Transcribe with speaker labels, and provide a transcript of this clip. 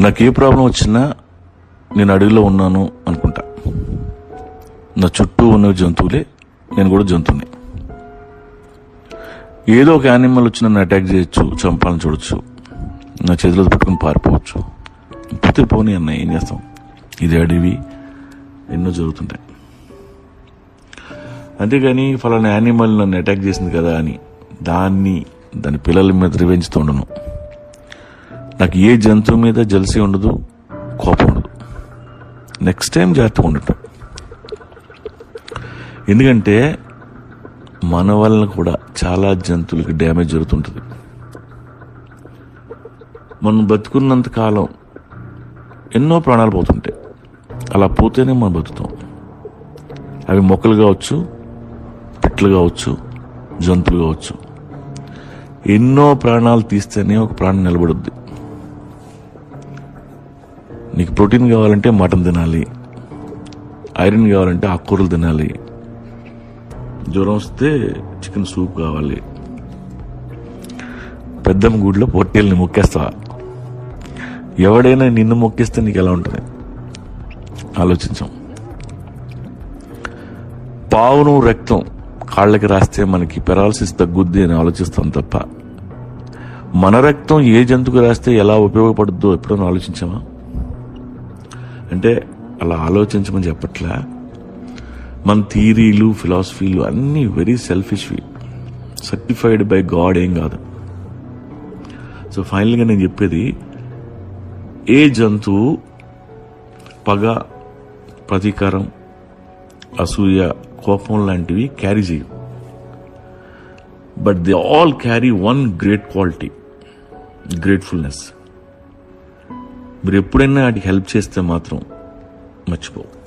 Speaker 1: నాకు ఏ ప్రాబ్లం వచ్చినా నేను అడవిలో ఉన్నాను అనుకుంటా. నా చుట్టూ ఉన్న జంతువులే నేను కూడా జంతువుని. ఏదో ఒక యానిమల్ వచ్చి నన్ను అటాక్ చేయొచ్చు చంపాలని చూడొచ్చు. నా చేతిలో పట్టుకుని పారిపోవచ్చు. పోతే పోనీ అన్న ఏం చేస్తాం? ఇది అడవి ఎన్నో జరుగుతుంటాయి. అంతేగాని ఫలానా యానిమల్ నన్ను అటాక్ చేసింది కదా అని దాన్ని దాని పిల్లల మీద రివెంజ్తో ఉండను. నాకు ఏ జంతువు మీద జలసి ఉండదు కోపం ఉండదు. నెక్స్ట్ టైం జాగ్రత్తగా ఉండటం. ఎందుకంటే మన వలన కూడా చాలా జంతువులకి డ్యామేజ్ జరుగుతుంటుంది. మనం బతుకున్నంత కాలం ఎన్నో ప్రాణాలు పోతుంటాయి. అలా పోతేనే మనం బతుకుతాం. అవి మొక్కలు కావచ్చు పిట్లు కావచ్చు జంతువులు కావచ్చు. ఎన్నో ప్రాణాలు తీస్తేనే ఒక ప్రాణం నిలబడుద్ది. నీకు ప్రోటీన్ కావాలంటే మటన్ తినాలి. ఐరన్ కావాలంటే ఆకుకూరలు తినాలి. జ్వరం వస్తే చికెన్ సూప్ కావాలి. పెద్దమ్మ గుడిలో పొట్టేల్ని మొక్కేస్తావా ఎవడైనా నిన్ను మొక్కిస్తే నీకు ఎలా ఉంటుంది? ఆలోచించాం. పావును రక్తం కాళ్ళకి రాస్తే మనకి పెరాలసిస్ తగ్గుద్ది అని ఆలోచిస్తాం తప్ప. మన రక్తం ఏ జంతువుకు రాస్తే ఎలా ఉపయోగపడుద్దో ఎప్పుడైనా ఆలోచించామా అంటే అలా ఆలోచించమని చెప్పట్లా. మన థీరీలు ఫిలాసఫీలు అన్నీ వెరీ సెల్ఫిష్వి సర్టిఫైడ్ బై గాడ్ ఏం కాదు. సో ఫైనల్గా నేను చెప్పేది ఏ జంతువు పగ ప్రతీకారం అసూయ కోపం లాంటివి క్యారీ చేయవు. But they all carry one great quality gratefulness మీరు ఎప్పుడైనా వాటికి హెల్ప్ చేస్తే మాత్రం మర్చిపోవు